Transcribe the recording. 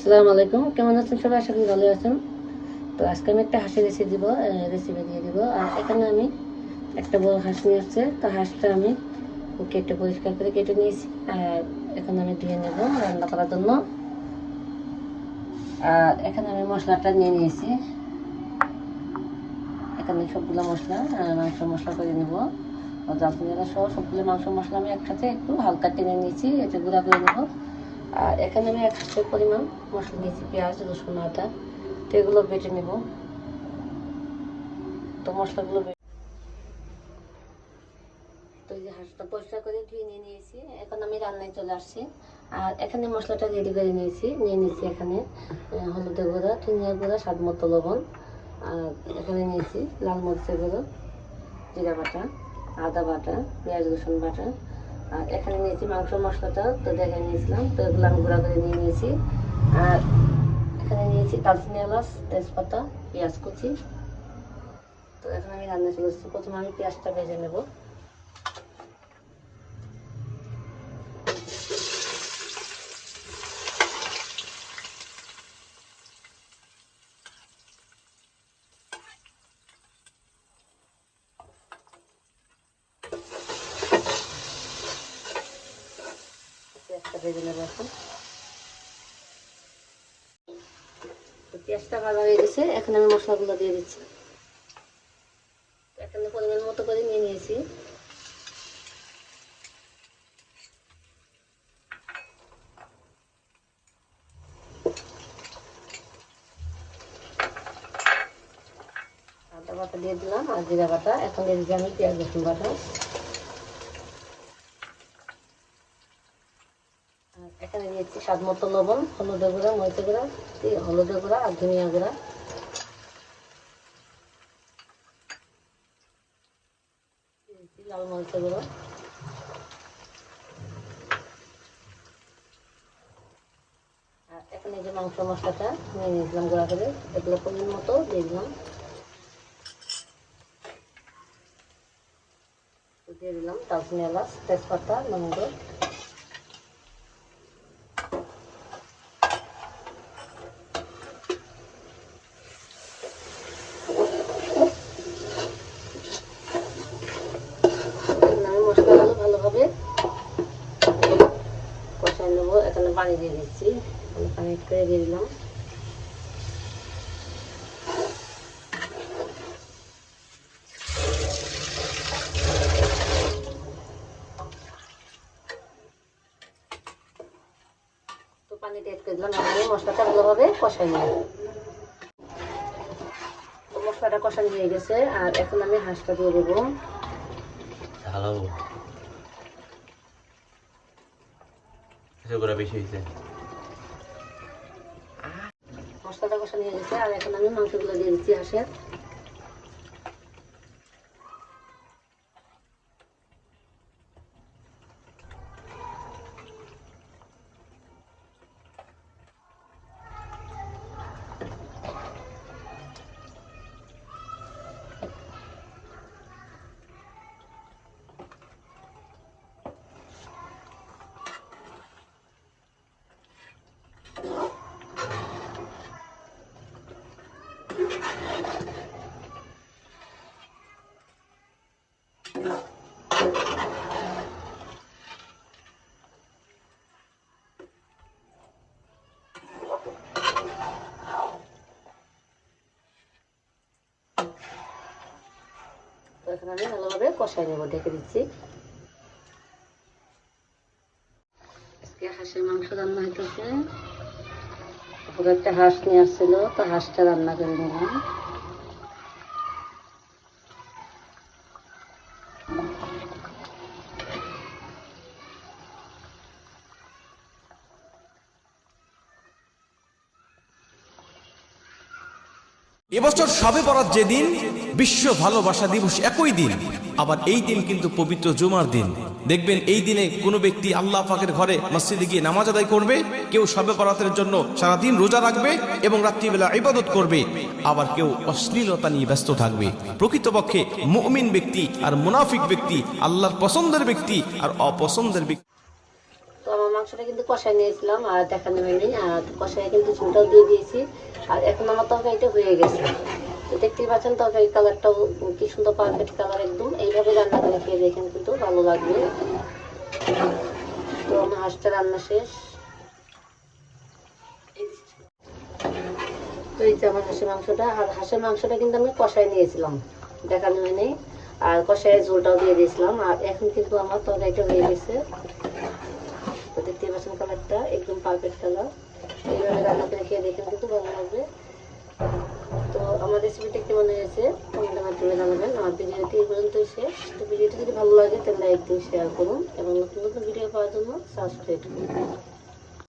আসসালামু আলাইকুম। কেমন আছেন সবাই? আশা করি ভালো আছেন। তো আজকে আমি একটা হাঁসের রেসিপি দিব রেসিপি দিয়ে দিব। আর এখানে আমি একটা বড় হাঁস নিয়ে আসছে। তো হাঁসটা আমি কেটে পরিষ্কার করে কেটে নিয়েছি। আর এখন আমি ধুয়ে নেব রান্না করার জন্য। আর এখানে আমি মশলাটা নিয়ে নিয়েছি। এখানে সবগুলো মশলা মাংস মশলা করে নেব। জাফরিয়া সহ সবগুলো মাংস মশলা আমি একসাথে একটু হালকা টেনে নিয়েছি। এটা গুঁড়া করে নেব। আর এখানে আমি এক হাতের পরিমাণ মশলা দিয়েছি, পেঁয়াজ, রসুন, আদা। তো এগুলো বেটে নেব। তো মশলাগুলো তো এই যে হাঁসটা পরিষ্কার করে ধুয়ে নিয়ে নিয়েছি। এখন আমি রান্নায় চলে আসছি। আর এখানে মশলাটা রেডি করে নিয়েছি। নিয়ে নিয়েছি এখানে হলুদের গুঁড়া ধনিয়া গুঁড়া, স্বাদ মতো লবণ। আর এখানে নিয়েছি লাল মরিচের গুঁড়ো, জিরা বাটা, আদা বাটা, পেঁয়াজ, রসুন বাটা। এখানে নিয়েছি মাংস, মশলাটা, তো দেখে নিয়েছিলাম, তো এগুলো আমি গুঁড়া করে নিয়ে নিয়েছি। আর এখানে নিয়েছি দালচিনি এলাচ, তেজপাতা, পেঁয়াজ কুচি। তো এখন আমি রান্না চলে এসেছি প্রথমে আমি পেঁয়াজটা ভেজে নেব পেঁয়াজটা ভেজে নেব এখন পেঁয়াজটা ভাজা হয়ে গেছে, এখন আমি মশলাগুলো দিয়ে দিচ্ছি। এখানে পরিমাণ মতো করে নিয়ে নিয়েছি। আদা বাটা দিয়ে দিলাম, আর জিরা বাটা। এখন দিয়ে দিচ্ছি আমি পেঁয়াজ রসুন বাটা আর এখানে দিয়েছি স্বাদ মতো লবণ হলুদের গুঁড়া মরিচের গুঁড়া দিয়ে হলুদের গুঁড়া আর ধনিয়া গুঁড়া। লাল মরিচের গুঁড়া। আর এখানে যে মাংস মশলাটা নিয়ে নিয়েছিলাম গুঁড়া করে, এগুলো মতো দিয়ে দিলাম। দিয়ে দিলাম দালচিনি এলাচ, তেজপাতা লবঙ্গ এখন আমি মশলাগুলো ভালোভাবে কষাই নেব এখানে পানি দিয়ে দিচ্ছি। পানি করে দিয়ে দিলাম। তো করে দিলাম আমি মশলাটা ভালোভাবে কষাই নেব। মশলাটা হয়ে গেছে, আর এখন আমি হাঁসটা দিয়ে দেবো। করে বেশি হয়েছে। মশলাটা কষা নিয়ে গেছে আর এখন আমি মাংসগুলো দিয়ে দিচ্ছি হাঁসের এখন আমি ভালোভাবে কষাই নেব, ঢেকে দিচ্ছি। আজকে হাঁসের মাংস রান্না হইতেছে। একটা হাঁস নিয়ে আসছিল, তো হাঁসটা রান্না করে নিলাম। এবছর সবে বরাত যেদিন, বিশ্ব ভালোবাসা দিবস একই দিন। আবার এই দিন কিন্তু পবিত্র জুমার দিন। দেখবেন এই দিনে কোনো ব্যক্তি আল্লাহ পাকের ঘরে মসজিদে গিয়ে নামাজ আদায় করবে, কেউ সবে বরাতের জন্য সারাদিন রোজা রাখবে এবং রাত্রিবেলা ইবাদত করবে। আবার কেউ অশ্লীলতা নিয়ে ব্যস্ত থাকবে। প্রকৃতপক্ষে মুমিন ব্যক্তি আর মুনাফিক ব্যক্তি, আল্লাহর পছন্দের ব্যক্তি আর অপছন্দের ব্যক্তি। আমার মাংসটা কিন্তু কষায় নিয়েছিলাম আর দেখানো হয়নি। আর কষায় কিন্তু ঝোলটাও দিয়ে দিয়েছি। আর এখন আমার তরকারিটা হয়ে গেছে। দেখতেই পাচ্ছেন, তরকারি কালারটাও কি সুন্দর পারফেক্ট কালার একদম। এইভাবে রান্না করে খেয়ে দেখেন কিন্তু ভালো লাগবে। তো আমার হাঁসটা রান্না শেষ। তো এই যে আমার হাঁসের মাংসটা, আর হাঁসের মাংসটা কিন্তু আমি কষায় নিয়েছিলাম, দেখানো হয়নি। আর কষায় ঝোলটাও দিয়ে দিয়েছিলাম। আর এখন কিন্তু আমার তরকারিটা হয়ে গেছে। তো দেখতে পাচ্ছেন কালারটা একদম পারফেক্ট কালার ভালো লাগবে তো কেমন হয়েছে জানাবেন আমার পর্যন্তই শেষ তো ভিডিওটি যদি ভালো লাগে তাহলে লাইক দিন শেয়ার করুন এবং নতুন নতুন ভিডিও পাওয়ার জন্য সাবস্ক্রাইব করুন